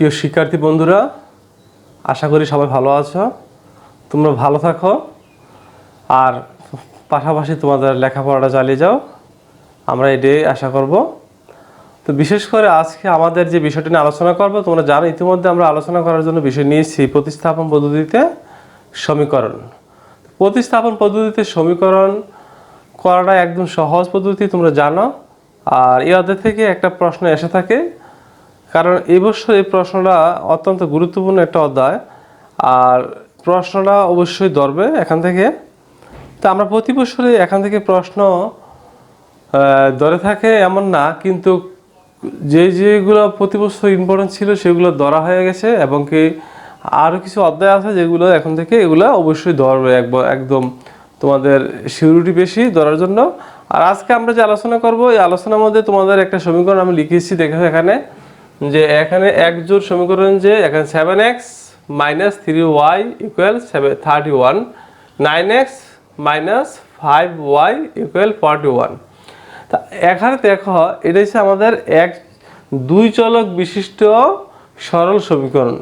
প্রিয় শিক্ষার্থী বন্ধুরা, আশা করি সবাই ভালো আছো। তোমরা ভালো থাকো। আর পাশাপাশি তোমাদের লেখাপড়াটা চালিয়ে যাও। আমরা এটাই আশা করব। তো বিশেষ করে আজকে আমাদের যে বিষয়টি নিয়ে আলোচনা করব, তোমরা জানো ইতিমধ্যে আমরা আলোচনা করার জন্য বিষয় নিয়েছি প্রতিস্থাপন পদ্ধতিতে সমীকরণ। প্রতিস্থাপন পদ্ধতিতে সমীকরণ করাটা একদম সহজ পদ্ধতি, তোমরা জানো। আর এই অধ্যায় থেকে একটা প্রশ্ন এসে থাকে কারণ এই বছর এই প্রশ্নটা অত্যন্ত গুরুত্বপূর্ণ একটা অধ্যায়। আর প্রশ্নটা অবশ্যই ধরবে এখান থেকে। তো আমরা প্রতি বছরে এখান থেকে প্রশ্ন ধরে থাকে এমন না, কিন্তু যে যেগুলো প্রতি বছর ইম্পর্টেন্ট ছিল সেগুলো ধরা হয়ে গেছে এবং কি আরও কিছু অধ্যায় আছে যেগুলো এখন থেকে এগুলো অবশ্যই ধরবে একদম তোমাদের সিউরিটি বেশি ধরার জন্য। আর আজকে আমরা যে আলোচনা করব, এই আলোচনার মধ্যে তোমাদের একটা সমীকরণ আমি লিখেছি দেখো এখানে। যে এখানে এক জোর সমীকরণ যে এখানে seven x minus three y equal seven thirty one nine x minus five y equal forty one তা এখানে দেখো এটা হচ্ছে আমাদের এক দুই চলক বিশিষ্ট সরল সমীকরণ।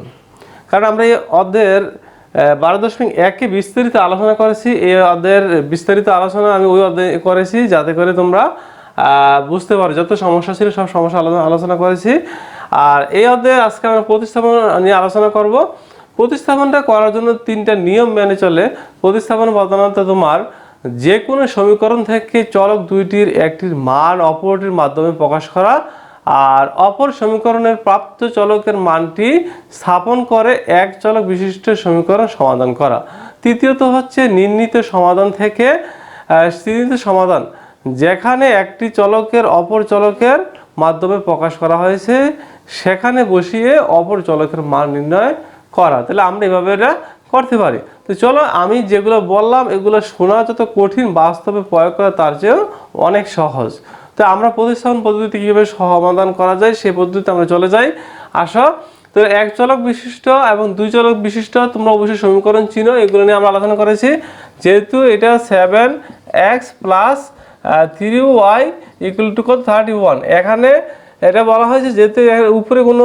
কারণ আমরা এই অধ্যায়ের আহ, বারো দশমিক একে বিস্তারিত আলোচনা করেছি এই অধ্যায়ের বিস্তারিত আলোচনা আমি ওই অধ্যায় করেছি যাতে করে তোমরা বুঝতে পারো যত সমস্যা ছিল সব সমস্যা আলোচনা করেছি। আর এই অধ্যায়ে আজকে আমরা প্রতিস্থাপন নিয়ে আলোচনা করব। প্রতিস্থাপনটা করার জন্য তিনটা নিয়ম মেনে চলে। প্রতিস্থাপন প্রধানত তোমার যে কোনো সমীকরণ থেকে চলক দুইটির একটির মান অপরটির মাধ্যমে প্রকাশ করা আর অপর সমীকরণের প্রাপ্ত চলকের মানটি স্থাপন করে এক চলক বিশিষ্ট সমীকরণ সমাধান করা। তৃতীয়ত হচ্ছে নির্ণীত সমাধান থেকে আহ, স্থিরিত সমাধান যেখানে একটি চলকের অপর চলকের মাধ্যমে প্রকাশ করা হয়েছে। সেখানে বসিয়ে অপর চলকের মান নির্ণয় করা। তাহলে আমরা এভাবে এটা করতে পারি। তো চলো আমি যেগুলো বললাম, এগুলো শোনা যত কঠিন, বাস্তবে প্রয়োগ করা তার চেয়েও অনেক সহজ। তো আমরা প্রতিস্থাপন পদ্ধতিতে কীভাবে সমাধান করা যায়, সেই পদ্ধতিতে আমরা চলে যাই। আসো। তো এক চলক বিশিষ্ট এবং দুই চলক বিশিষ্ট, তোমরা অবশ্যই সমীকরণ চিনো, এগুলো নিয়ে আমরা আলোচনা করেছি। যেহেতু এটা seven x plus three y equal two কত? থার্টি ওয়ান এখানে এটা বলা হয়েছে যেহেতু উপরে কোনো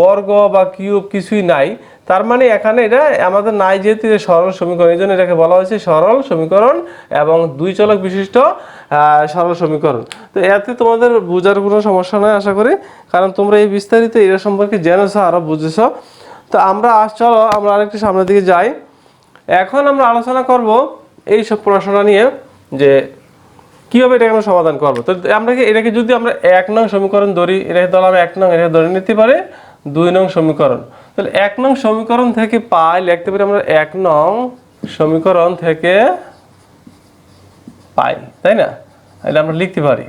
বর্গ বা কিউব কিছুই নাই, তার মানে এখানে এটা আমাদের নাই যেহেতু সরল সমীকরণ, এই জন্য এটাকে বলা হয়েছে সরল সমীকরণ এবং দুই চলক বিশিষ্ট সরল সমীকরণ। তো এতে তোমাদের বোঝার কোনো সমস্যা নয় আশা করি, কারণ তোমরা এই বিস্তারিত এটা সম্পর্কে জেনেছো আরও বুঝেছ। তো আমরা চলো আমরা আরেকটু সামনের দিকে যাই। এখন আমরা আলোচনা করব এই সব প্রশ্নটা নিয়ে, যে কীভাবে এটাকে আমরা সমাধান করব? তো আমরা এটাকে যদি আমরা এক নং সমীকরণ ধরি এটাকে আমরা এক নং এটাকে ধরে নিতে পারে দুই নং সমীকরণ। তাহলে এক নং সমীকরণ থেকে পাই লিখতে পারি আমরা এক নং সমীকরণ থেকে পাই, তাই না? এটা আমরা লিখতে পারি।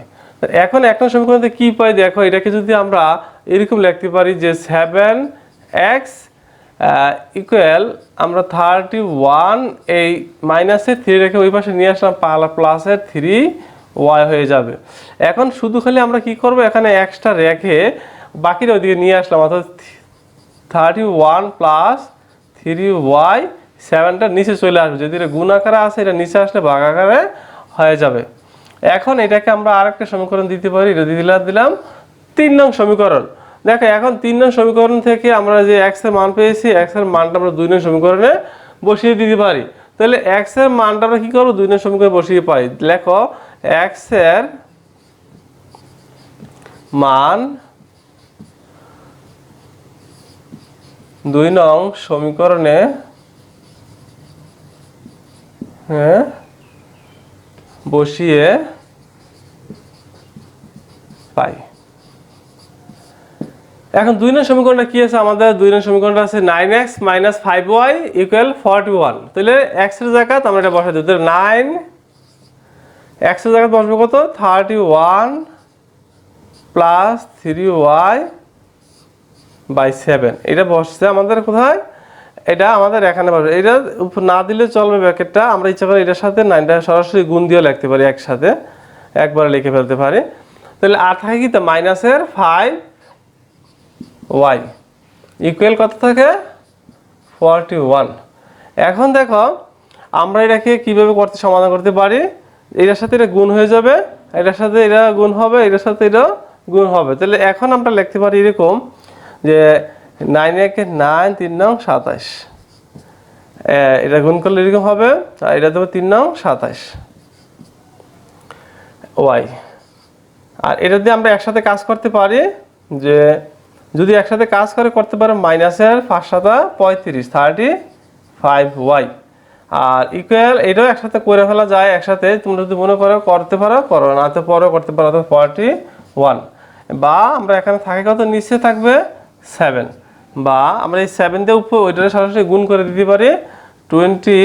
এখন এক নং সমীকরণ থেকে কী পাই? দেখো, এটাকে যদি আমরা এরকম লিখতে পারি যে সেভেন এক্স ইকুয়াল আমরা থার্টি ওয়ান এই মাইনাসের থ্রি রেখে ওই পাশে নিয়ে আসলাম পালা প্লাসের থ্রি ওয়াই হয়ে যাবে। এখন শুধু খালি আমরা কি করব? এখানে এক্সট্রা রেখে বাকিটা ওইদিকে নিয়ে আসলাম। অর্থাৎ thirty one plus three y সেভেনটা নিচে চলে আসবে। যদি এটা গুণ আকারে আসে, এটা নিচে আসলে ভাগ আকারে হয়ে যাবে। এখন এটাকে আমরা আরেকটা সমীকরণ দিতে পারি। এটা দিলাম দিলাম তিন নং সমীকরণ। দেখো, এখন তিন নং সমীকরণ থেকে আমরা যে এক্সের মান পেয়েছি এক্সের মানটা আমরা দুই নং সমীকরণে বসিয়ে দিতে পারি। তাহলে এক্সের মানটা আমরা কি করব? দুই নং সমীকরণে বসিয়ে পাই। লেখো এক্সের মান দুই নং সমীকরণে হ্যাঁ বসিয়ে পাই। এখন দুই নং সমীকরণটা কি আছে? আমাদের দুই নং সমীকরণটা আছে nine x minus five y equal forty one তাহলে এক্সের জায়গা আমরা এটা বসাই দিই। নাইন এক্স জায়গায় জায়গা বসবে কত? Thirty one plus three y by seven এটা বসছে আমাদের কোথায়? এটা আমাদের এখানে বসবে। এটা না দিলে চলবে ব্যাকেটটা। আমরা ইচ্ছা করে এটার সাথে নাইনটা সরাসরি গুণ দিয়েও লিখতে পারি একসাথে। একবারে লিখে ফেলতে পারি। তাহলে আর থাকে কি? তা মাইনাসের ফাইভ ওয়াই ইকুয়াল কত থাকে? ফর্টি ওয়ান এখন দেখো, আমরা এটাকে কীভাবে করতে সমাধান করতে পারি? এটার সাথে এটা গুণ হয়ে যাবে, এটার সাথে এটা গুণ হবে, এটার সাথে এটা গুণ হবে। তাহলে এখন আমরা লিখতে পারি এরকম যে নাইন একে নাইন তিন নং সাতাশ। এটা গুণ করলে এরকম হবে, আর এটা দেবো তিন নং সাতাশ। ওয়াই। আর এটা দিয়ে আমরা একসাথে কাজ করতে পারি, যে যদি একসাথে কাজ করে করতে পারো, মাইনাসের পাঁচ সাতা পঁয়ত্রিশ থার্টি ফাইভ ওয়াই আর ইকুয়াল এটাও একসাথে করে ফেলা যায়, একসাথে তোমরা যদি মনে করো করতে পারো, করো না তো পরে করতে পারো তো ফর্টি ওয়ান বা আমরা এখানে থাকে কত? নিচে থাকবে সেভেন বা আমরা এই সেভেন দিয়ে উপর ওইটা সরাসরি গুণ করে দিতে পারি twenty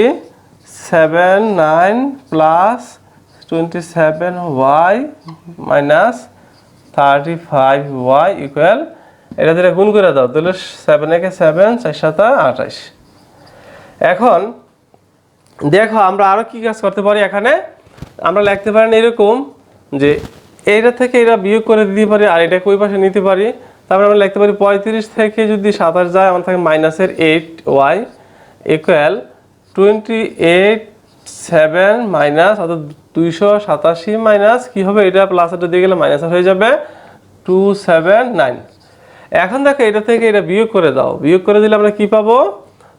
seven nine plus twenty seven y minus thirty five y equal এটা দিলে গুণ করে দাও, তাহলে সেভেন একে সেভেন চার সাতা আঠাশ। এখন দেখো, আমরা আরও কি কাজ করতে পারি এখানে? আমরা লিখতে পারেন এরকম যে এইটা থেকে এটা বিয়োগ করে দিতে পারি আর এটা ওই পাশে নিতে পারি। তারপরে আমরা লিখতে পারি পঁয়ত্রিশ থেকে যদি সাতাশ যায় আমার থাকে মাইনাসের eight y equal twenty eight seven minus অর্থাৎ দুইশো সাতাশি মাইনাস কী হবে? এটা প্লাস এটা দিয়ে গেলে মাইনাস হয়ে যাবে টু সেভেন নাইন এখন দেখো, এটা থেকে এটা বিয়োগ করে দাও। বিয়োগ করে দিলে আমরা কি পাবো?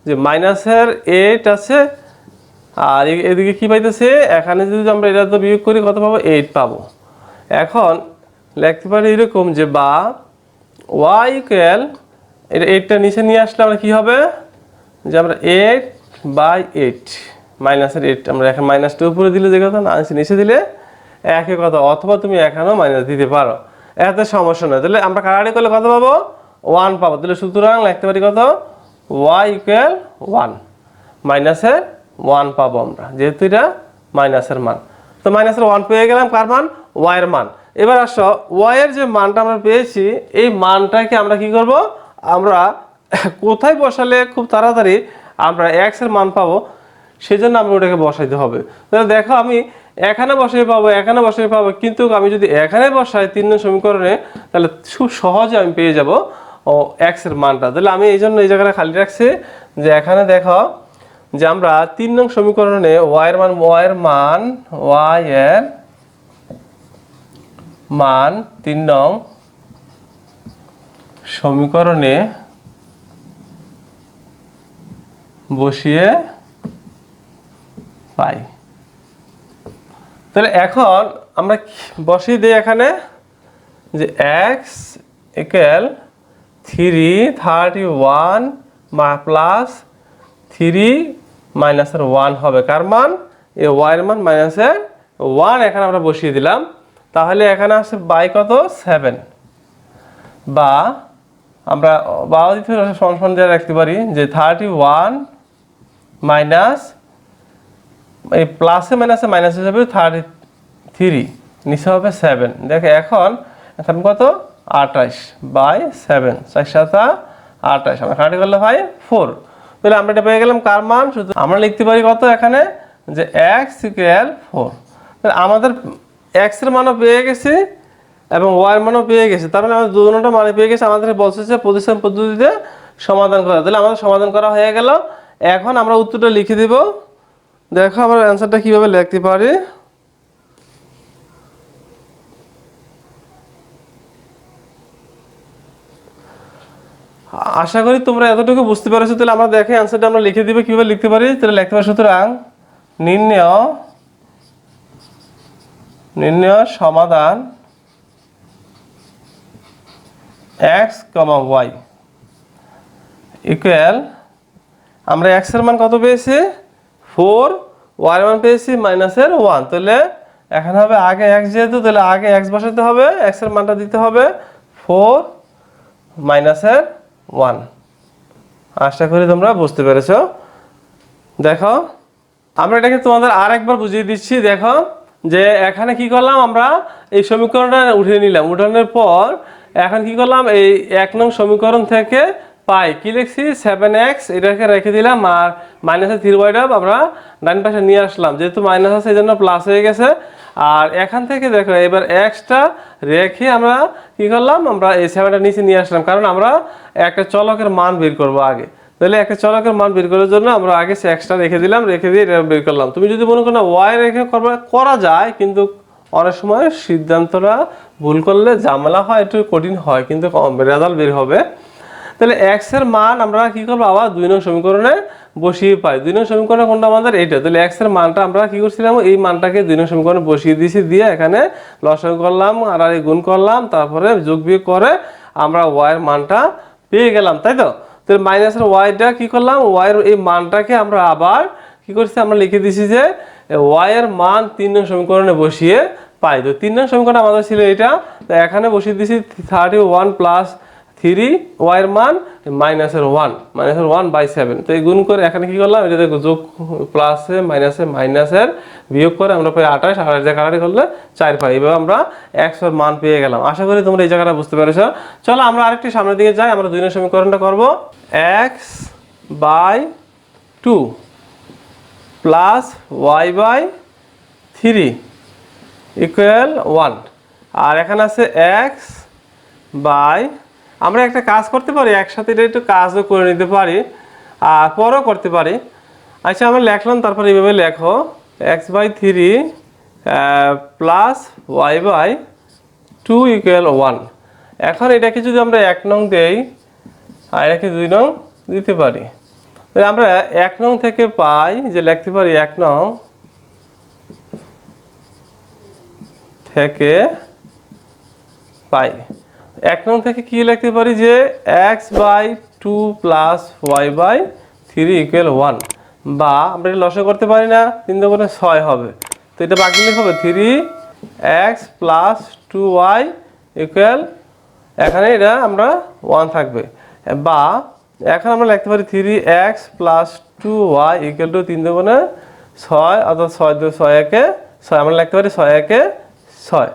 যে মাইনাসের এইট আছে আর এদিকে কি পাইতেছে? এখানে যদি আমরা এটা তো বিয়োগ করি, কত পাবো? এইট পাবো। এখন লিখতে পারি এরকম যে বা ওয়াই ইকুয়াল এটা এইটটা নিচে নিয়ে আসলে আমরা কি হবে? যে আমরা এইট বাই এইট মাইনাসের এইট আমরা এখন মাইনাসটা উপরে দিলে যে কথা, না, নিচে- দিলে একই কথা, অথবা তুমি এখানেও মাইনাস দিতে পারো। এতে সমস্যা নয়। তাহলে আমরা কাটাকাটি করলে কত পাবো? ওয়ান পাবো। তাহলে সুতরাং লিখতে পারি কত? ওয়াই ইকুয়াল ওয়ান মাইনাসের ওয়ান পাবো আমরা। যেহেতু এটা মাইনাসের মান। তো মাইনাসের ওয়ান পেয়ে গেলাম কার মান? ওয়াইয়ের মান। এবার আসো ওয়াইয়ের যে মানটা আমরা পেয়েছি, এই মানটাকে আমরা কি করব? আমরা কোথায় বসালে খুব তাড়াতাড়ি আমরা এক্সের মান পাবো? সেই জন্য আমরা ওটাকে বসাইতে হবে। তাহলে দেখো আমি এখানে বসাই পাবো, এখানে বসাই পাবো, কিন্তু আমি যদি এখানে বসাই তিন সমীকরণে, তাহলে খুব সহজে আমি পেয়ে যাব, ও, এক্সের মানটা। তাহলে আমি এই জন্য এই জায়গাটা খালি রাখছি যে এখানে দেখো যে আমরা তিন নং সমীকরণে ওয়াই এর মান ওয়াই এর মান ওয়াই এর মান তিন নং সমীকরণে বসিয়ে পাই। তাহলে এখন আমরা বসিয়ে দিই এখানে যে x equal three thirty one plus three মাইনাসের ওয়ান হবে। কার মান? এ ওয়াইয়ের মান মাইনাসের ওয়ান এখানে আমরা বসিয়ে দিলাম। তাহলে এখানে আসছে বাই কত? সেভেন বা আমরা, বা দিতে সমান দিয়ে রাখতে পারি, যে থার্টি ওয়ান মাইনাস এই প্লাসে মাইনাসে মাইনাস হিসাবে থার্টি থ্রি নিচে হবে সেভেন দেখো এখন এখন কত? আঠাশ বাই সেভেন চার সাতা আঠাশ। আমরা কাটি করলে ভাই ফোর তাহলে আমরা এটা পেয়ে গেলাম কার মান? শুধু আমরা লিখতে পারি কত এখানে? যে এক্স ইকুয়াল ফোর তাহলে আমাদের এক্সের মানও পেয়ে গেছি এবং ওয়াই এর মানও পেয়ে গেছি। তার মানে আমাদের দুজনটা মানে পেয়ে গেছে। আমাদের বলছে যে প্রতিষ্ঠান পদ্ধতিতে সমাধান করা। তাহলে আমাদের সমাধান করা হয়ে গেল। এখন আমরা উত্তরটা লিখে দিব। দেখো আমরা অ্যান্সারটা কীভাবে লিখতে পারি। আশা করি তোমরা এতটুকু বুঝতে পারছ, তাহলে আমরা দেখে অ্যান্সারটা আমরা লিখে দিব, কীভাবে লিখতে পারি। তাহলে লিখতে পারি সুতরাং নির্ণয় নির্ণয় সমাধান এক্স কমা ওয়াই ইকুয়াল আমরা এক্সের মান কত পেয়েছি? ফোর ওয়াই এর মান পেয়েছি মাইনাসের ওয়ান তাহলে এখানে হবে আগে এক্স যেহেতু, তাহলে আগে এক্স বসাতে হবে এক্সের মানটা দিতে হবে ফোর মাইনাসের ওয়ান। আশা করি তোমরা বুঝতে পেরেছ। দেখো, আমরা এটাকে তোমাদের আর একবার বুঝিয়ে দিচ্ছি। দেখো, যে এখানে কি করলাম আমরা? এই সমীকরণটা উঠিয়ে নিলাম। উঠানোর পর এখন কি করলাম? এই এক নং সমীকরণ থেকে পাই। কি লিখছি? সেভেন এক্স এটাকে রেখে দিলাম। আর মাইনাসের থ্রি ওয়াইড আমরা ডান পাশে নিয়ে আসলাম। যেহেতু মাইনাস আছে, এই জন্য প্লাস হয়ে গেছে। আর এখান থেকে দেখো, এবার এক্সটা রেখে আমরা কি করলাম? আমরা এই সেভেনটা নিচে নিয়ে আসলাম। কারণ আমরা একটা চলকের মান বের করব আগে। তাহলে একটা চলকের মান বের করার জন্য আমরা আগে সে এক্সট্রা রেখে দিলাম, রেখে দিয়ে এটা বের করলাম। তুমি যদি মনে করো না ওয়াই রেখে করা যায়, কিন্তু অনেক সময় সিদ্ধান্তটা ভুল করলে ঝামেলা হয়, একটু কঠিন হয়, কিন্তু রেজাল্ট বের হবে। তাহলে এক্সের মান আমরা কি করব? আবার দুই নং সমীকরণে বসিয়ে পাই। দুই নং সমীকরণে কোনটা আমাদের এইটা? তাহলে এক্সের মানটা আমরা কি করছিলাম? এই মানটাকে দুই নং সমীকরণে বসিয়ে দিয়েছি দিয়ে এখানে লসাগু করলাম, আর আর গুণ করলাম, তারপরে যোগ বিয়োগ করে আমরা ওয়াই এর মানটা পেয়ে গেলাম, তাই তো? তো মাইনাসের ওয়াইটা কি করলাম? ওয়াইয়ের এই মানটাকে আমরা আবার কি করছি? আমরা লিখে দিছি যে ওয়াই এর মান তিন নং সমীকরণে বসিয়ে পাই। তো তিন নং সমীকরণ আমাদের ছিল এটা তো এখানে বসিয়ে দিছি থার্টি ওয়ান প্লাস থ্রি ওয়াইয়ের মান মাইনাসের ওয়ান মাইনাসের ওয়ান বাই সেভেন তো এই গুণ করে এখানে কি করলাম? এটা দেখো যোগ প্লাসে মাইনাসে মাইনাসের বিয়োগ করে আমরা পাই আঠাশ আঠাশ জায়গাটি করলে চার পাই। এভাবে আমরা একশোর মান পেয়ে গেলাম। আশা করি তোমরা এই জায়গাটা বুঝতে পেরেছ। চলো আমরা আরেকটি সামনের দিকে যাই। আমরা দুই সমীকরণটা করব। X by two plus y by three equal one আর এখানে আছে এক্স বাই আমরা একটা কাজ করতে পারি, একসাথে এটা একটু কাজও করে নিতে পারি, আর পরও করতে পারি। আচ্ছা আমরা লেখলাম, তারপর এইভাবে লেখো। X by three plus y by two equal one এখন এটাকে যদি আমরা এক নং দেই, আর এটাকে দুই নং দিতে পারি। আমরা এক নং থেকে পাই, যে লিখতে পারি এক নং থেকে পাই। এক নং থেকে কি লিখতে পারি যে x by two plus y by three equal one বা আমরা এটা লসে করতে পারি না, তিন দোকানে ছয় হবে। তো এটা বাকি লিখে হবে three x plus two y equal এখানে এটা আমরা ওয়ান থাকবে। বা এখন আমরা লিখতে পারি three x plus two y equal two তিন দোকানে ছয়, অর্থাৎ ছয় দু ছয় একে ছয়, আমরা লিখতে পারি ছয় একে ছয়।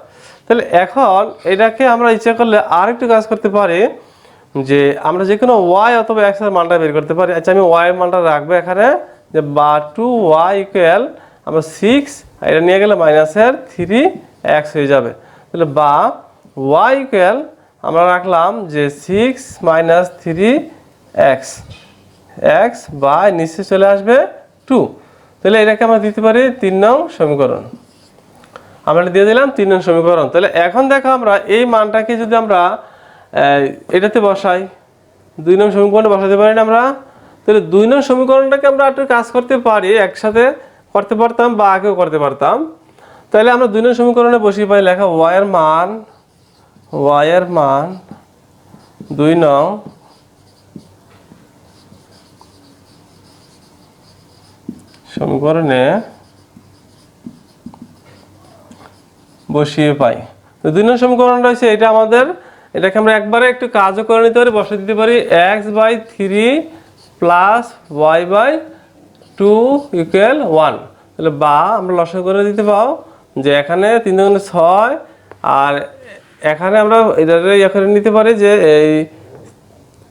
তাহলে এখন এটাকে আমরা ইচ্ছা করলে আরেকটু কাজ করতে পারি যে আমরা যে কোনো ওয়াই অথবা এক্সের মানটা বের করতে পারি। আচ্ছা আমি ওয়াই মানটা রাখব এখানে, যে বা টু ওয়াই ইকুয়াল আমরা সিক্স এটা নিয়ে গেলে মাইনাসের থ্রি এক্স হয়ে যাবে। তাহলে বা ওয়াই ইকুয়াল আমরা রাখলাম যে six minus three x x বা নিচে চলে আসবে টু তাহলে এটাকে আমরা দিতে পারি তিন নং সমীকরণ। আমরা দিয়ে দিলাম তিন নং সমীকরণ। তাহলে এখন দেখো আমরা এই মানটাকে যদি আমরা এটাতে বসাই, দুই নং সমীকরণে বসাতে পারি না আমরা, তাহলে দুই নং সমীকরণটাকে আমরা একটু কাজ করতে পারি, একসাথে করতে পারতাম বা আগেও করতে পারতাম। তাহলে আমরা দুই নং সমীকরণে বসিয়ে পাই লেখা ওয়াইয়ের মান ওয়াইয়ের মান দুই নং সমীকরণে বসিয়ে পাই। তো দুই নম্বর সমীকরণ রয়েছে, এটা আমাদের, এটাকে আমরা একবারে একটু কাজও করে নিতে পারি বসে দিতে পারি x by three plus y by two equal one তাহলে বা আমরা লসা করে দিতে পাও যে এখানে তিন দুগুণে ছয়, আর এখানে আমরা এটাকে ইয়ে করে নিতে পারি যে এই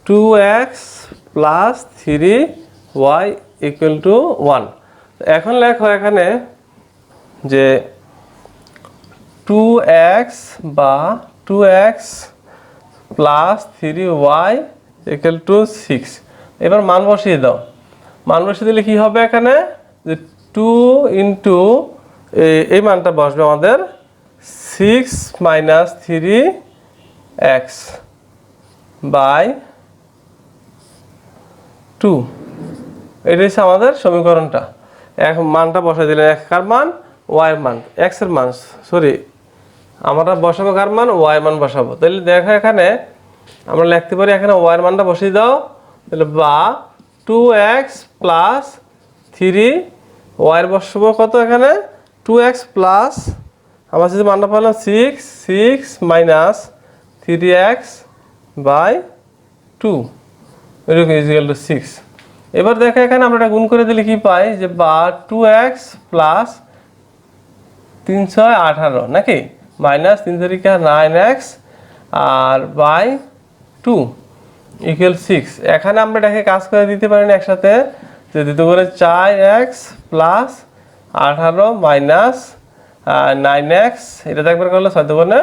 two x plus three y equal two one এখন লেখো এখানে যে টু এক্স বা two x plus three y equal two six এবার মান বসিয়ে দাও। মান বসিয়ে দিলে কি হবে এখানে? যে টু ইন্টু এই মানটা বসবে আমাদের six minus three x by two এটা হচ্ছে আমাদের সমীকরণটা। এক মানটা বসাই দিলে এক কার মান ওয়াই মান এক্সের মান সরি আমরা বসাবো কার মান? ওয়াই মান বসাবো। তাহলে দেখো এখানে আমরা লিখতে পারি এখানে ওয়াই মানটা বসিয়ে দাও। তাহলে বা টু এক্স প্লাস থ্রি ওয়াইয়ের বসাবো কত এখানে? টু এক্স প্লাস আমরা যদি মানটা পেলাম six six minus three x by two এরকম ইজিক্যাল টু সিক্স এবার দেখো এখানে আমরা এটা গুণ করে দিলে কি পাই? যে বা টু এক্স প্লাস তিন ছয় আঠারো, নাকি? মাইনাস তিন তারিখে নাইন এক্স আর বাই টু ইকুয়াল সিক্স। এখানে আমরা এটাকে কাজ করে দিতে পারি না একসাথে। যে দিতে করে চার এক্স প্লাস আঠারো মাইনাস নাইন এক্স, এটা একবার করলে ছয় দেবনে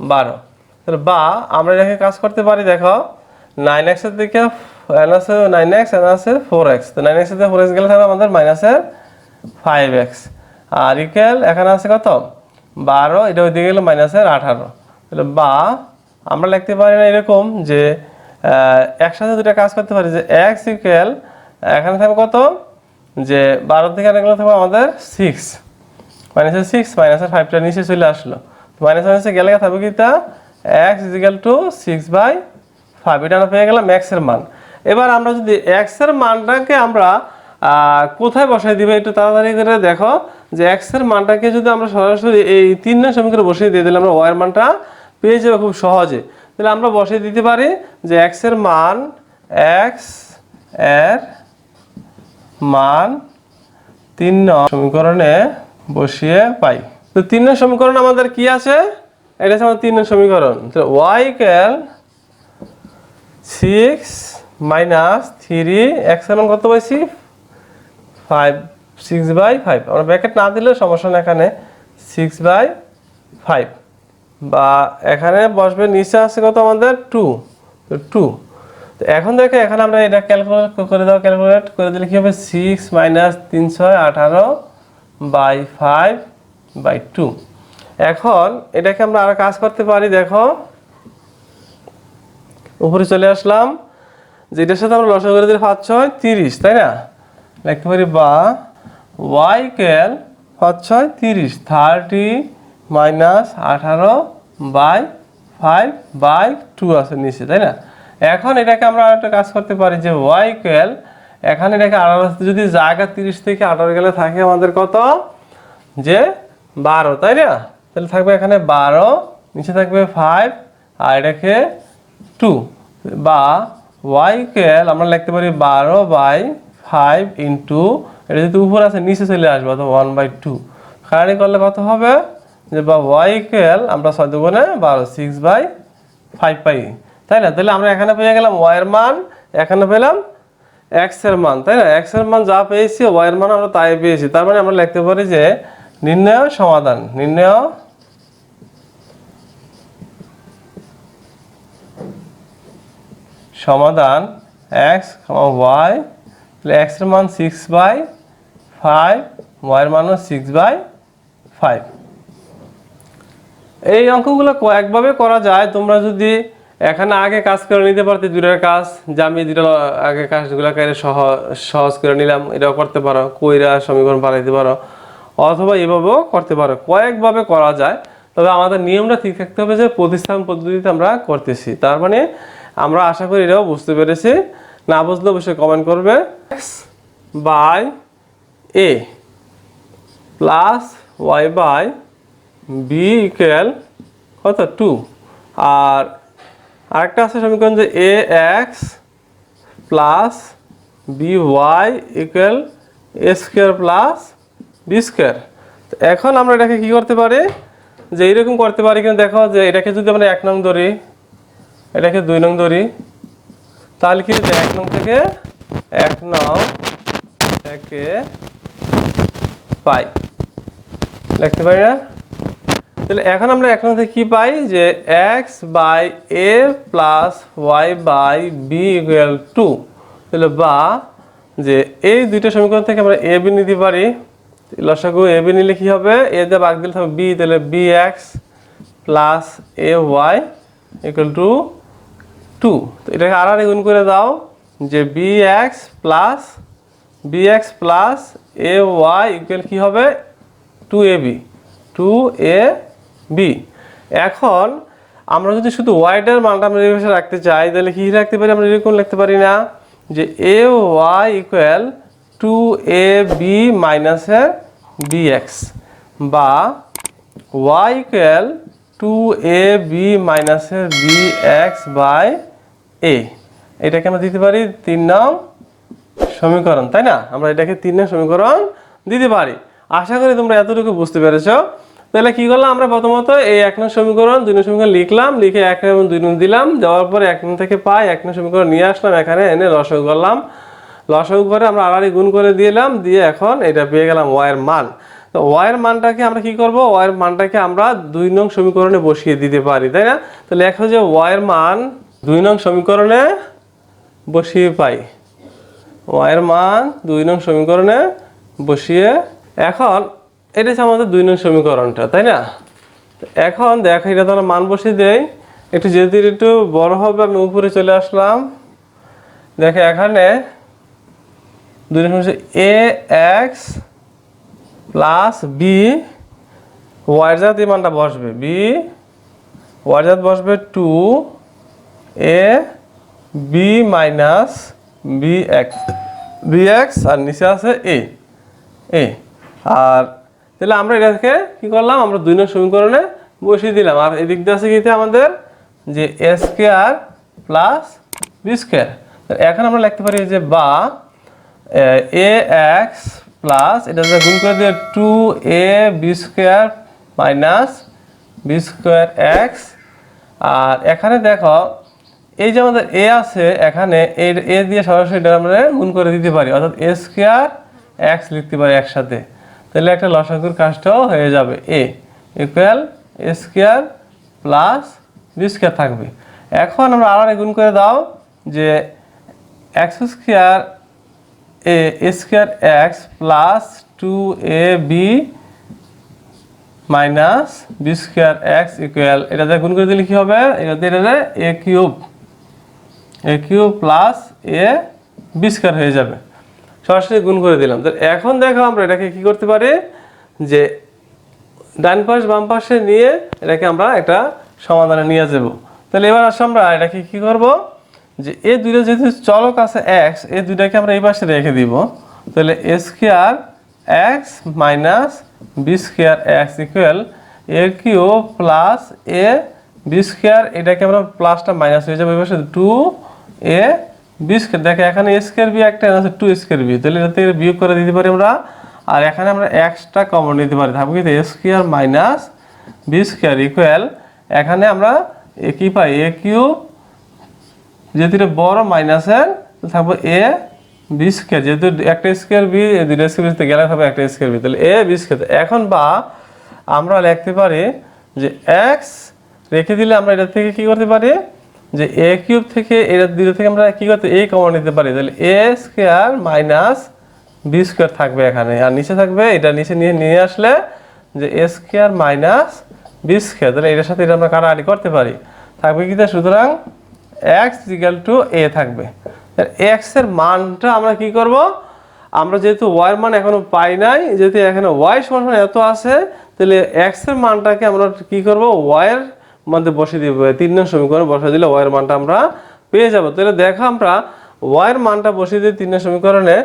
বারো। তাহলে বা আমরা এটাকে কাজ করতে পারি, দেখো, নাইন এক্সের দিকে এন আছে নাইন এক্স এন আছে ফোর এক্স। তো নাইন এক্সের দিকে ফোর এক্স গেলে থাকবে আমাদের মাইনাসের ফাইভ এক্স। আর ইকুয়াল এখানে আছে কত? বারো, এটা ওইদিকে গেলে মাইনাসের আঠারো। তাহলে বা, আমরা লিখতে পারি না এরকম যে একসাথে দুটা কাজ করতে পারি যে এক্স ইকুয়াল এখানে থাকবে কত? যে বারো থেকে এখানে থাকবে আমাদের সিক্স মাইনাসের সিক্স মাইনাসের ফাইভটা নিচে চলে আসলো। মাইনাস মাইনাসে গেলে থাকবে কি তা? X equal two six by five এটা আমরা পেয়ে গেলাম এক্সের মান। এবার আমরা যদি এক্সের মানটাকে আমরা কোথায় বসাই দিব একটু তাড়াতাড়ি করে দেখো। যে এক্সের মানটাকে যদি আমরা সরাসরি এই তিন নং সমীকরণে বসিয়ে দিয়ে দিলে আমরা ওয়ার মানটা পেয়ে যাব খুব সহজে। তাহলে আমরা বসিয়ে দিতে পারি যে এক্সের মান এক্সের মান তিন সমীকরণে বসিয়ে পাই। তো তিন সমীকরণ আমাদের কি আছে? এটা হচ্ছে আমাদের তিন সমীকরণ। তো Y equal six minus three এক্সের মান কত পাইছি? ফাইভ সিক্স বাই ফাইভ আমরা ব্র্যাকেট না দিলেও সমস্যা না এখানে। সিক্স বাই ফাইভ বা এখানে বসবে, নিচে আছে কত আমাদের? টু তো টু তো এখন দেখো, এখানে আমরা এটা ক্যালকুলেট করে দাও ক্যালকুলেট করে দিলে কি হবে? সিক্স মাইনাস তিন ছয়, আঠারো বাই ফাইভ বাই টু এখন এটাকে আমরা আর কাজ করতে পারি, দেখো। উপরে চলে আসলাম যে এটার সাথে আমরা লসা করে দিলে পাঁচ ছয়, তিরিশ, তাই না? লিখতে পারি বা ওয়াই ক্যাল পাঁচ ছয় তিরিশ। থার্টি মাইনাস আঠারো বাই ফাইভ বাই টু আছে নিচে, তাই না? এখন এটাকে আমরা একটা কাজ করতে পারি যে ওয়াই ক্যাল এখানে এটাকে আঠারো যদি জায়গা তিরিশ থেকে আঠারো গেলে থাকে আমাদের কত? যে বারো, তাই না? তাহলে থাকবে এখানে বারো, নিচে থাকবে ফাইভ আর এটাকে টু বা ওয়াই কেল আমরা লিখতে পারি বারো বাই ফাইভ ইন্টু এটা যদি উপর আছে, নিচে চলে আসবে অথবা ওয়ান বাই টু কারণে করলে কত হবে? যে বা ওয়াই কেল আমরা ছয় দুগুণে বারো সিক্স বাই ফাইভ পাই। তাই না? তাহলে আমরা এখানে পেয়ে গেলাম ওয়াইয়ের মান, এখানে পেলাম এক্সের মান, তাই না? এক্সের মান যা পেয়েছি ওয়াই এর মান আমরা তাই পেয়েছি। তার মানে আমরা লিখতে পারি যে নির্ণয় সমাধান নির্ণয় সমাধান এক্স ওয়াই তাহলে এক্সের মান সিক্স বাই ফাইভ ওয়াইয়ের মানও সিক্স বাই ফাইভ এই অঙ্কগুলো কয়েকভাবে করা যায়। তোমরা যদি এখানে আগে কাজ করে নিতে পারতে দূরের কাজ, যে আমি দুটো আগে কাজগুলো করে সহজ করে নিলাম, এটাও করতে পারো। কইরা সমীকরণ বানাইতে পারো। অথবা এভাবেও করতে পারো। কয়েকভাবে করা যায়। তবে আমাদের নিয়মটা ঠিক থাকতে হবে যে প্রতিস্থাপন পদ্ধতিতে আমরা করতেছি। তার মানে আমরা আশা করি এটাও বুঝতে পেরেছি। না বুঝলে অবশ্যই কমেন্ট করবে। By a plus y by b equal কত? টু আর আরেকটা আছে সমীকরণ যে a x plus b y equal a square plus b square এখন আমরা এটাকে কি করতে পারি? যে এইরকম করতে পারি, কিন্তু দেখো যে এটাকে যদি আমরা এক নং ধরি, এটাকে দুই নং ধরি, তাহলে কি এক নং থেকে এক নং থেকে পাই। লিখতে পারি না? তাহলে এখন আমরা এখন থেকে কি পাই? যে x by a plus y by b equal two তাহলে বা যে এই দুইটা সমীকরণ থেকে আমরা এ বি নিতে পারি। লসাগু এ বি নিলে কি হবে? এ দিয়ে বাগ দিলে হবে বি তাহলে b x plus a y equal two two তো এটাকে আর আর গুণ করে দাও। যে b x plus b x plus a y equal কী হবে? Two a b two a b এখন আমরা যদি শুধু ওয়াইডের মানটা আমরা ভাষায় রাখতে চাই, তাহলে কী রাখতে পারি? আমরা এরকম লিখতে পারি না। যে a y equal two a b মাইনাসের বি এক্স বা y equal two a b মাইনাসের বি এক্স বাই এ এটাকে আমরা দিতে পারি তিন নং সমীকরণ, তাই না? আমরা এটাকে তিন নং সমীকরণ দিতে পারি। আশা করি তোমরা এতটুকু বুঝতে পেরেছ। তাহলে কি করলাম আমরা প্রথমত এই এক নং সমীকরণ, দুই নং সমীকরণ লিখলাম, লিখে এক এবং দুই নং দিলাম। দেওয়ার পরে এক নং থেকে পাই, এক নং সমীকরণ নিয়ে আসলাম, এখানে এনে রসক করলাম। লসক করে আমরা আড়াআড়ি গুণ করে দিলাম, দিয়ে এখন এটা পেয়ে গেলাম ওয়াইয়ের মান। তো ওয়াইয়ের মানটাকে আমরা কি করব? ওয়াইয়ের মানটাকে আমরা দুই নং সমীকরণে বসিয়ে দিতে পারি, তাই না? তো লেখো যে ওয়াইয়ের মান দুই নং সমীকরণে বসিয়ে পাই। ওয়াইয়ের মান দুই নং সমীকরণে বসিয়ে এখন এটা হচ্ছে আমাদের দুই নং সমীকরণটা, তাই না? এখন দেখ, এটা তো আমরা মান বসিয়ে দেই। একটু যেহেতু একটু বড় হবে, আমি উপরে চলে আসলাম। দেখে, এখানে দুই রকম এ এক্স প্লাস বি ওয়ার জাত এই মানটা বসবে। বি ওয়ার জাত বসবে two a b minus b x b x আর নিচে আছে এ এ আর তাহলে আমরা এটাকে কি করলাম? আমরা দুই নং সমীকরণে বসিয়ে দিলাম। আর এদিক দিয়ে আছে কিতে আমাদের? যে a square plus b square এখন আমরা লিখতে পারি যে বা, এ এক্স প্লাস এটা যদি গুণ করে দিয়ে two a b square minus b square x আর এখানে দেখো এই যে আমাদের এ আছে, এখানে এর এ দিয়ে সরাসরি এটা আমরা গুণ করে দিতে পারি। অর্থাৎ এ স্কোয়ার এক্স লিখতে পারি একসাথে। তাহলে একটা লসাগুর কাজটাও হয়ে যাবে। A equal a square plus b square থাকবে। এখন আমরা আর গুণ করে দাও যে x square a square x plus two a b minus b square x equal এটাতে গুণ করে দিলে কী হবে? এটাতে এটাতে a cube a cube plus a b square হয়ে যাবে। সরাসরি গুণ করে দিলাম। তো এখন দেখো আমরা এটাকে কি করতে পারি? যে ডান পাশ, বাম পাশে নিয়ে এটাকে আমরা একটা সমাধানে নিয়ে যাব। তাহলে এবার আসলে আমরা এটাকে কি করব? যে এই দুইটা যেহেতু চলক আছে এক্স এই দুইটাকে আমরা এই পাশে রেখে দিব। তাহলে a square x minus b square x equal a cube plus a b square এটাকে আমরা প্লাসটা মাইনাস হয়ে যাবে। এই পাশে টু এ বি স্কোয়ার দেখে, এখানে এ স্কোয়ার বি একটা আছে টু স্কোয়ার বি তাহলে এটা থেকে বিয়োগ করে দিতে পারি আমরা। আর এখানে আমরা এক্সটা কমন নিতে পারি। থাকবে কি a square minus b square equal এখানে আমরা এ কি পাই? এ কিউব যেহেতু বড় মাইনাসের থাকবে এ বি স্কোয়ার যেহেতু একটা স্কোয়ার বি দুইটা স্কোয়ার গেলে থাকবে একটা স্কোয়ার বি তাহলে এ বি স্কোয়ার এখন বা আমরা লিখতে পারি যে এক্স রেখে দিলে আমরা এটা থেকে কি করতে পারি? যে এ কিউব থেকে এটা দুটো থেকে আমরা কি করতে এ কমন নিতে পারি। তাহলে a square minus b square থাকবে এখানে। আর নিচে থাকবে, এটা নিচে নিয়ে নিয়ে আসলে যে a square minus b square তাহলে এটার সাথে এটা আমরা কাটাকাটি করতে পারি? থাকবে কি সুতরাং এক্স ইকাল টু এ থাকবে। এক্সের মানটা আমরা কি করব? আমরা যেহেতু ওয়াই মান এখনও পাই নাই, যেহেতু এখানে ওয়াই সমান এত আছে, তাহলে এক্সের মানটাকে আমরা কি করব? ওয়াই এর মধ্যে বসিয়ে দিব তিন নং সমীকরণে বসিয়ে দিলে ওয়াই এর মানটা আমরা পেয়ে যাব। তাহলে দেখো আমরা ওয়াই এর মানটা বসিয়ে দিয়ে তিন নং সমীকরণে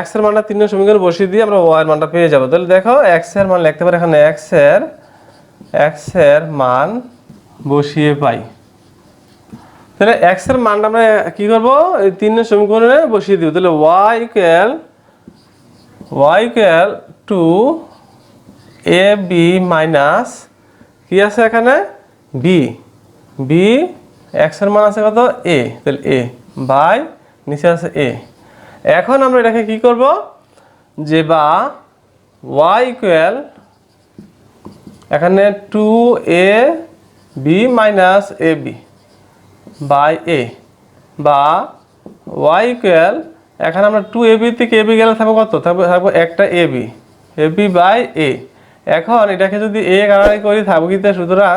এক্সের মানটা তিন নং সমীকরণে বসিয়ে দিয়ে আমরা ওয়াই এর মানটা পেয়ে যাব। তাহলে দেখো এক্সের মান লিখতে পারি, এখানে এক্সের এক্সের মান বসিয়ে পাই। তাহলে এক্সের মানটা আমরা কি করব? এই তিন সমীকরণে বসিয়ে দিব। তাহলে y equal equal two a b minus কি আছে এখানে? বি বি এক্সের মান আছে কত? এ তাহলে এ বাই নিচে আছে এ এখন আমরা এটাকে কি করব? যে বা ওয়াই ইকুয়াল এখানে two a b minus a b by a বা ওয়াই ইকুয়াল এখানে আমরা টু এ বি থেকে এ বি গেলে থাকব কত? থাকব থাকব একটা a b a b by a এখন এটাকে যদি এ কারারি করি থাকব কি তা সুতরাং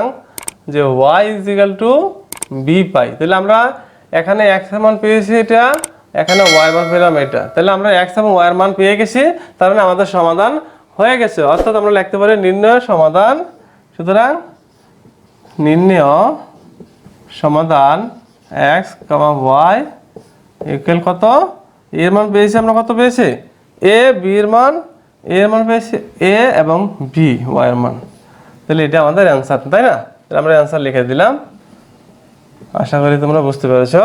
যে y is equal two b পাই। তাহলে আমরা এখানে এক্সের মান পেয়েছি এটা, এখানে ওয়াই মান পেলাম এটা। তাহলে আমরা এক্স এবং ওয়াই মান পেয়ে গেছি, তার মানে আমাদের সমাধান হয়ে গেছে। অর্থাৎ আমরা লিখতে পারি নির্ণয় সমাধান। সুতরাং নির্ণয় সমাধান এক্স কমা ওয়াই ইকুয়াল কত এর মান পেয়েছি, আমরা কত পেয়েছি? এ বি এর মান এ এর মান পেয়েছি এ এবং বি ওয়াই এর মান। তাহলে এটা আমাদের অ্যান্সার তাই না? তাহলে আমরা অ্যান্সার লিখে দিলাম। আশা করি তোমরা বুঝতে পেরেছ।